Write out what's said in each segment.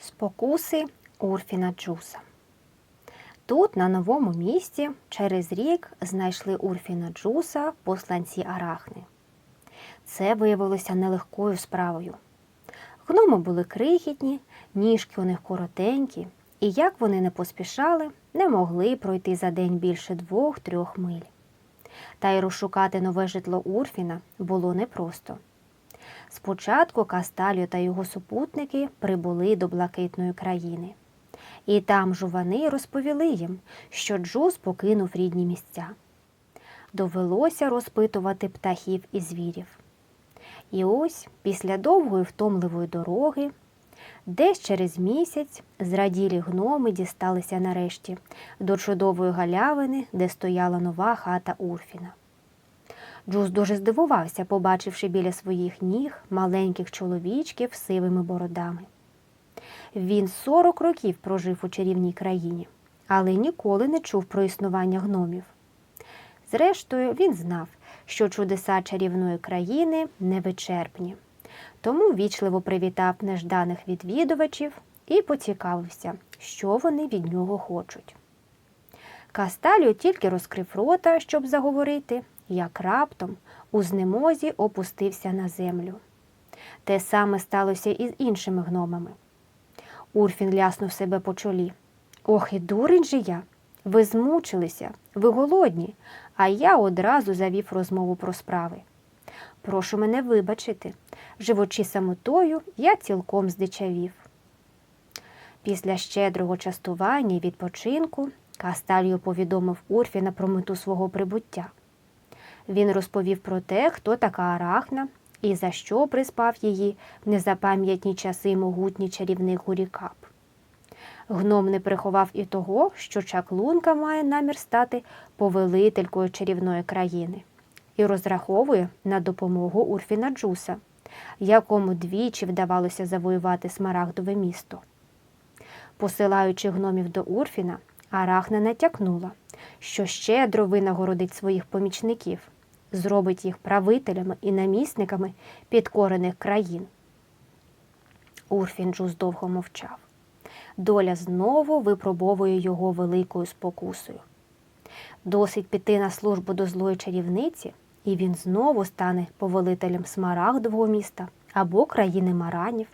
Спокуси Урфіна Джуса. Тут, на новому місці, через рік знайшли Урфіна Джуса посланці Арахни. Це виявилося нелегкою справою. Гноми були крихітні, ніжки у них коротенькі, і як вони не поспішали, не могли пройти за день більше двох-трьох миль. Та й розшукати нове житло Урфіна було непросто. Спочатку Касталіо та його супутники прибули до блакитної країни. І там жувани розповіли їм, що Джус покинув рідні місця. Довелося розпитувати птахів і звірів. І ось після довгої втомливої дороги, десь через місяць зраділі гноми дісталися нарешті до чудової галявини, де стояла нова хата Урфіна. Джус дуже здивувався, побачивши біля своїх ніг маленьких чоловічків з сивими бородами. Він 40 років прожив у чарівній країні, але ніколи не чув про існування гномів. Зрештою, він знав, що чудеса чарівної країни невичерпні, тому вічливо привітав нежданих відвідувачів і поцікавився, що вони від нього хочуть. Касталіо тільки розкрив рота, щоб заговорити, як раптом у знемозі опустився на землю. Те саме сталося і з іншими гномами. Урфін ляснув себе по чолі. Ох, і дурень же я. Ви змучилися, ви голодні, а я одразу завів розмову про справи. Прошу мене вибачити. Живучи самотою, я цілком здичавів. Після щедрого частування і відпочинку Касталіо повідомив Урфіна про мету свого прибуття. Він розповів про те, хто така Арахна і за що приспав її в незапам'ятні часи могутній чарівник Гурікап. Гном не приховав і того, що чаклунка має намір стати повелителькою чарівної країни і розраховує на допомогу Урфіна Джуса, якому двічі вдавалося завоювати смарагдове місто. Посилаючи гномів до Урфіна, Арахна натякнула, що щедро винагородить своїх помічників, зробить їх правителями і намісниками підкорених країн. Урфін Джус довго мовчав. Доля знову випробовує його великою спокусою. Досить піти на службу до злої чарівниці, і він знову стане повелителем смарагдового міста або країни маранів,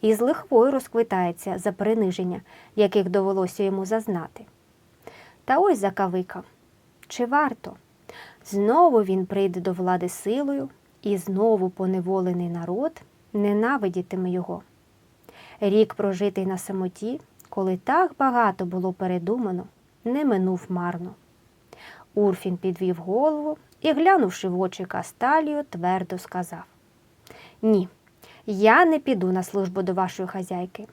і з лихвою розквитається за приниження, яких довелося йому зазнати. Та ось закавика. Чи варто? Знову він прийде до влади силою, і знову поневолений народ ненавидітиме його. Рік прожитий на самоті, коли так багато було передумано, не минув марно. Урфін підвів голову і, глянувши в очі Касталію, твердо сказав: Ні, я не піду на службу до вашої хазяйки.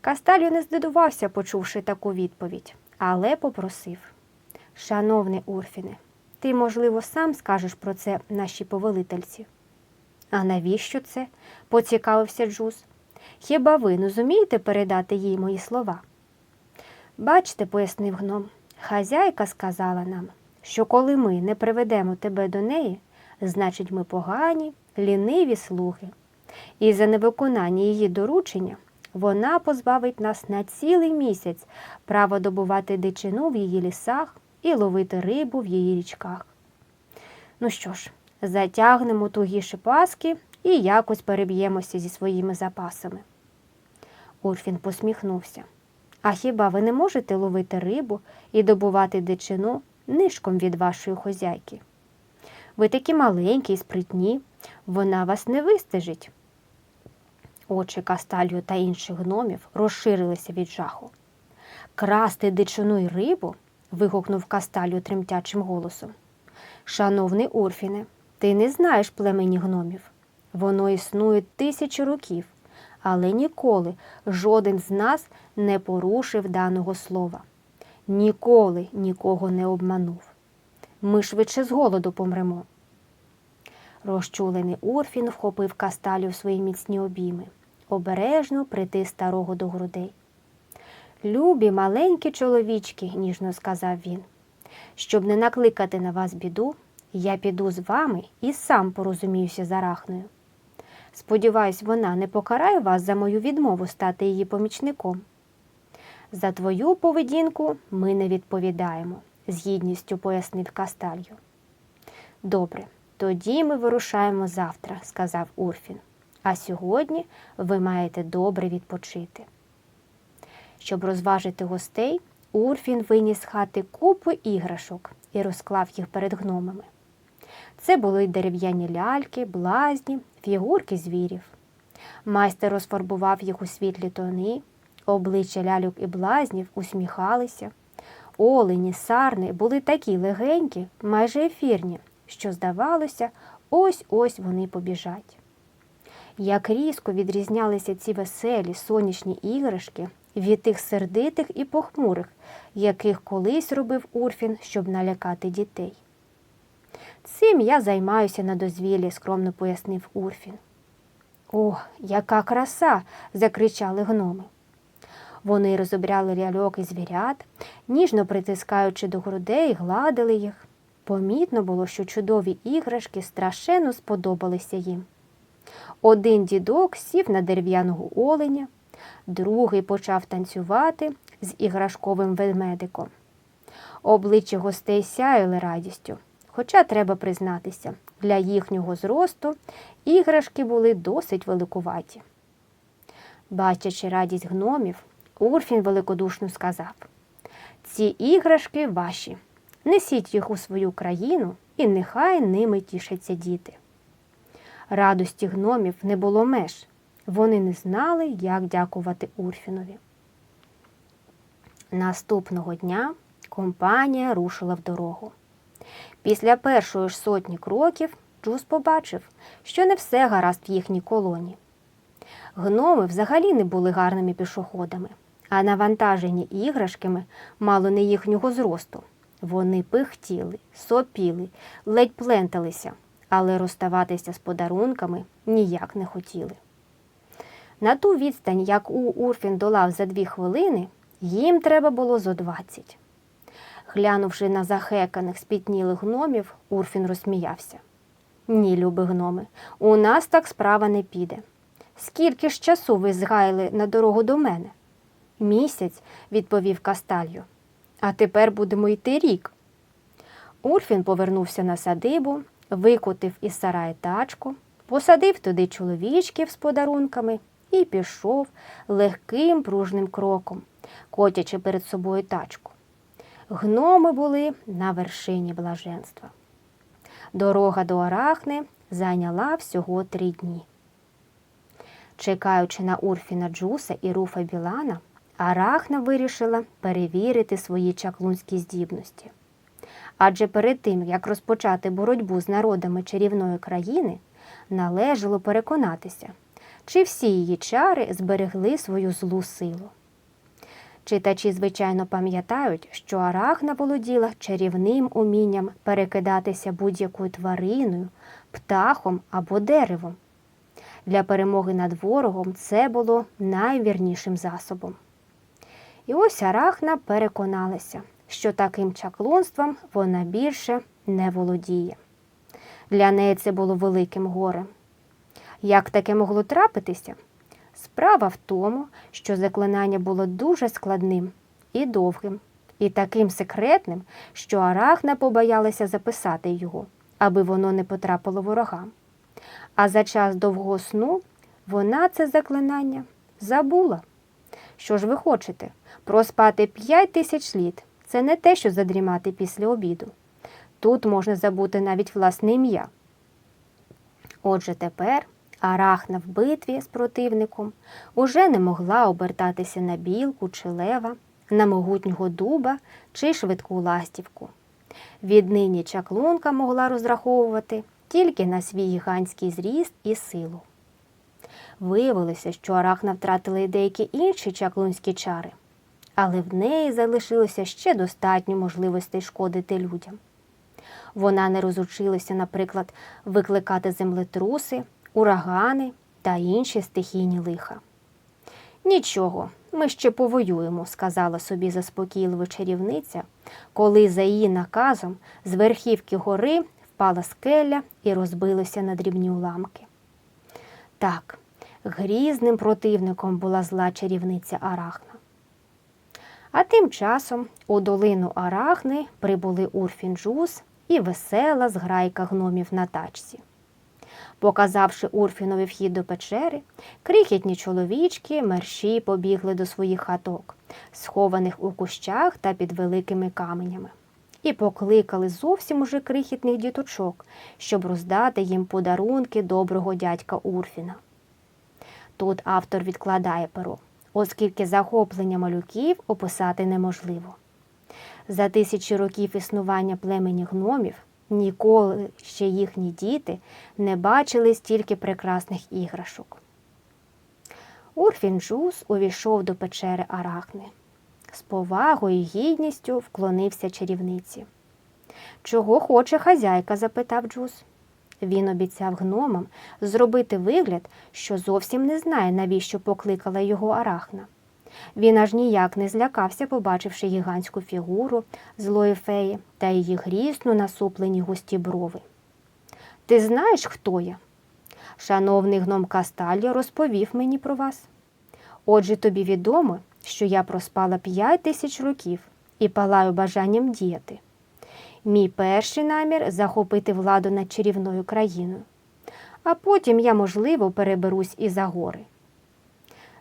Касталію не здивувався, почувши таку відповідь, але попросив: Шановний Урфіне, ти, можливо, сам скажеш про це нашій повелительці. А навіщо це? поцікавився Джуз. Хіба ви не зумієте передати їй мої слова? Бачте, пояснив гном, хазяйка сказала нам, що коли ми не приведемо тебе до неї, значить ми погані, ліниві слуги. І за невиконання її доручення вона позбавить нас на цілий місяць права добувати дичину в її лісах і ловити рибу в її річках. Ну що ж, затягнемо тугіші паски і якось переб'ємося зі своїми запасами. Урфін посміхнувся. А хіба ви не можете ловити рибу і добувати дичину нишком від вашої хозяйки? Ви такі маленькі і спритні, вона вас не вистежить. Очі Касталью та інших гномів розширилися від жаху. Красти дичину й рибу. Вигукнув Касталью тремтячим голосом. Шановний Урфіне, ти не знаєш племені гномів. Воно існує тисячі років, але ніколи жоден з нас не порушив даного слова. Ніколи нікого не обманув. Ми швидше з голоду помремо. Розчулений Урфін вхопив касталю в свої міцні обійми, обережно притис старого до грудей. Любі маленькі чоловічки, ніжно сказав він, щоб не накликати на вас біду, я піду з вами і сам порозуміюся з арахною. Сподіваюсь, вона не покарає вас за мою відмову стати її помічником. За твою поведінку ми не відповідаємо, з гідністю пояснив Касталью. Добре, тоді ми вирушаємо завтра, сказав Урфін. А сьогодні ви маєте добре відпочити. Щоб розважити гостей, Урфін виніс з хати купу іграшок і розклав їх перед гномами. Це були дерев'яні ляльки, блазні, фігурки звірів. Майстер розфарбував їх у світлі тони, обличчя ляльок і блазнів усміхалися. Олені, сарни були такі легенькі, майже ефірні, що, здавалося, ось-ось вони побіжать. Як різко відрізнялися ці веселі сонячні іграшки від тих сердитих і похмурих, яких колись робив Урфін, щоб налякати дітей. Цим я займаюся на дозвіллі, скромно пояснив Урфін. О, яка краса! закричали гноми. Вони розобряли ляльок і звірят, ніжно притискаючи до грудей, гладили їх. Помітно було, що чудові іграшки страшенно сподобалися їм. Один дідок сів на дерев'яного оленя, другий почав танцювати з іграшковим ведмедиком. Обличчя гостей сяяли радістю, хоча треба признатися, для їхнього зросту іграшки були досить великуваті. Бачачи радість гномів, Урфін великодушно сказав Ці іграшки ваші. Несіть їх у свою країну, і нехай ними тішаться діти. Радості гномів не було меж. Вони не знали, як дякувати Урфінові. Наступного дня компанія рушила в дорогу. Після першої ж сотні кроків Джус побачив, що не все гаразд в їхній колоні. Гноми взагалі не були гарними пішоходами, а навантажені іграшками мало не їхнього зросту. Вони пихтіли, сопіли, ледь пленталися, але розставатися з подарунками ніяк не хотіли. На ту відстань, як у Урфін долав за дві хвилини, їм треба було зо двадцять. Глянувши на захеканих, спітнілих гномів, Урфін розсміявся. Ні, любі гноми, у нас так справа не піде. Скільки ж часу ви згаяли на дорогу до мене? Місяць, відповів Касталью. А тепер будемо йти рік. Урфін повернувся на садибу, викотив із сараю тачку, посадив туди чоловічків з подарунками і пішов легким пружним кроком, котячи перед собою тачку. Гноми були на вершині блаженства. Дорога до Арахни зайняла всього три дні. Чекаючи на Урфіна Джуса і Руфа Білана, Арахна вирішила перевірити свої чаклунські здібності. Адже перед тим, як розпочати боротьбу з народами чарівної країни, належало переконатися, чи всі її чари зберегли свою злу силу. Читачі, звичайно, пам'ятають, що Арахна володіла чарівним умінням перекидатися будь-якою твариною, птахом або деревом. Для перемоги над ворогом це було найвірнішим засобом. І ось Арахна переконалася, що таким чаклунством вона більше не володіє. Для неї це було великим горем. Як таке могло трапитися? Справа в тому, що заклинання було дуже складним і довгим, і таким секретним, що Арахна побоялася записати його, аби воно не потрапило ворогам. А за час довгого сну вона це заклинання забула. Що ж ви хочете? Проспати п'ять тисяч літ це не те, що задрімати після обіду. Тут можна забути навіть власне ім'я. Отже, тепер Арахна в битві з противником уже не могла обертатися на білку чи лева, на могутнього дуба чи швидку ластівку. Віднині чаклунка могла розраховувати тільки на свій гігантський зріст і силу. Виявилося, що Арахна втратила й деякі інші чаклунські чари, але в неї залишилося ще достатньо можливостей шкодити людям. Вона не розучилася, наприклад, викликати землетруси, урагани та інші стихійні лиха. Нічого, ми ще повоюємо, сказала собі заспокійливо чарівниця, коли за її наказом з верхівки гори впала скеля і розбилося на дрібні уламки. Так, грізним противником була зла чарівниця Арахна. А тим часом у долину Арахни прибули Урфін Джус і весела зграйка гномів на тачці. Показавши Урфінові вхід до печери, крихітні чоловічки мерщі побігли до своїх хаток, схованих у кущах та під великими каменями, і покликали зовсім уже крихітних діточок, щоб роздати їм подарунки доброго дядька Урфіна. Тут автор відкладає перо, оскільки захоплення малюків описати неможливо. За тисячі років існування племені гномів ніколи ще їхні діти не бачили стільки прекрасних іграшок. Урфін Джус увійшов до печери Арахни. З повагою і гідністю вклонився чарівниці. Чого хоче хазяйка? запитав Джус. Він обіцяв гномам зробити вигляд, що зовсім не знає, навіщо покликала його арахна. Він аж ніяк не злякався, побачивши гігантську фігуру злої феї та її грізно насуплені густі брови. Ти знаєш, хто я? Шановний гном Кастальо розповів мені про вас. Отже, тобі відомо, що я проспала п'ять тисяч років і палаю бажанням діяти. Мій перший намір захопити владу над чарівною країною, а потім я, можливо, переберусь і за гори.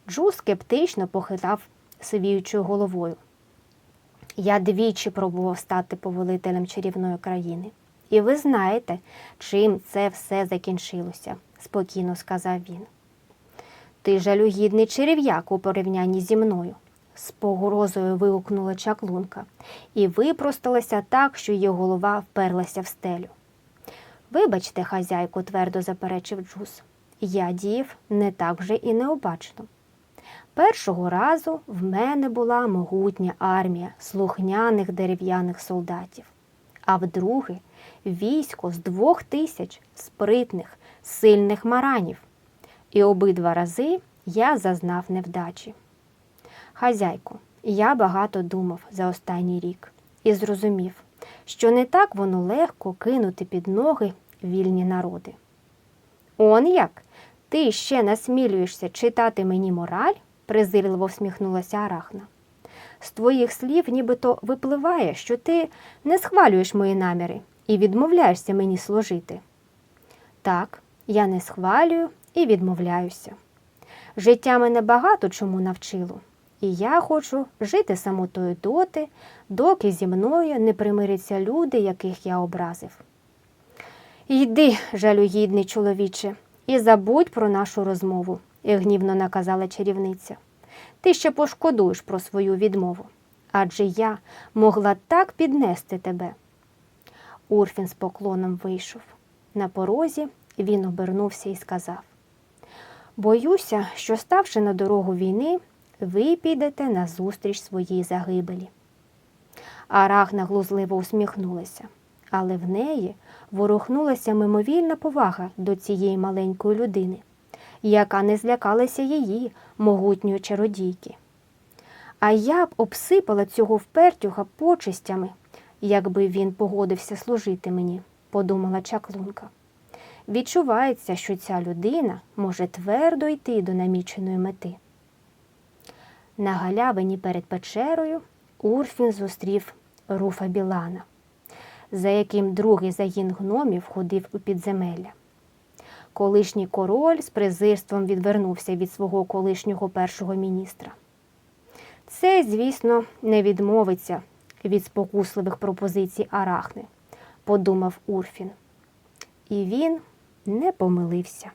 Джу скептично похитав сивіючою головою. Я двічі пробував стати повелителем чарівної країни. І ви знаєте, чим це все закінчилося, спокійно сказав він. Ти жалюгідний черев'як у порівнянні зі мною, з погрозою вигукнула чаклунка і випросталася так, що її голова вперлася в стелю. Вибачте, хазяйку, твердо заперечив Джус. Я діяв не так вже і необачно. Першого разу в мене була могутня армія слухняних дерев'яних солдатів, а вдруге військо з двох тисяч спритних, сильних маранів. І обидва рази я зазнав невдачі. Хазяйко, я багато думав за останній рік і зрозумів, що не так воно легко кинути під ноги вільні народи. Он як? Ти ще насмілюєшся читати мені мораль? презирливо всміхнулася Арахна. З твоїх слів нібито випливає, що ти не схвалюєш мої наміри і відмовляєшся мені служити. Так, я не схвалюю і відмовляюся. Життя мене багато чому навчило, і я хочу жити самотою доти, доки зі мною не примиряться люди, яких я образив. Йди, жалюгідний чоловіче, і забудь про нашу розмову, гнівно наказала чарівниця. Ти ще пошкодуєш про свою відмову, адже я могла так піднести тебе. Урфін з поклоном вийшов. На порозі він обернувся і сказав Боюся, що, ставши на дорогу війни, ви підете назустріч своїй загибелі. Арахна глузливо усміхнулася, але в неї ворухнулася мимовільна повага до цієї маленької людини, яка не злякалася її, могутньої чародійки. А я б обсипала цього впертюга почистями, якби він погодився служити мені, подумала чаклунка. Відчувається, що ця людина може твердо йти до наміченої мети. На галявині перед печерою Урфін зустрів руфа Білана, за яким другий загін гномів ходив у підземелля. Колишній король з презирством відвернувся від свого колишнього першого міністра. Це, звісно, не відмовиться від спокусливих пропозицій Арахни, подумав Урфін. І він не помилився.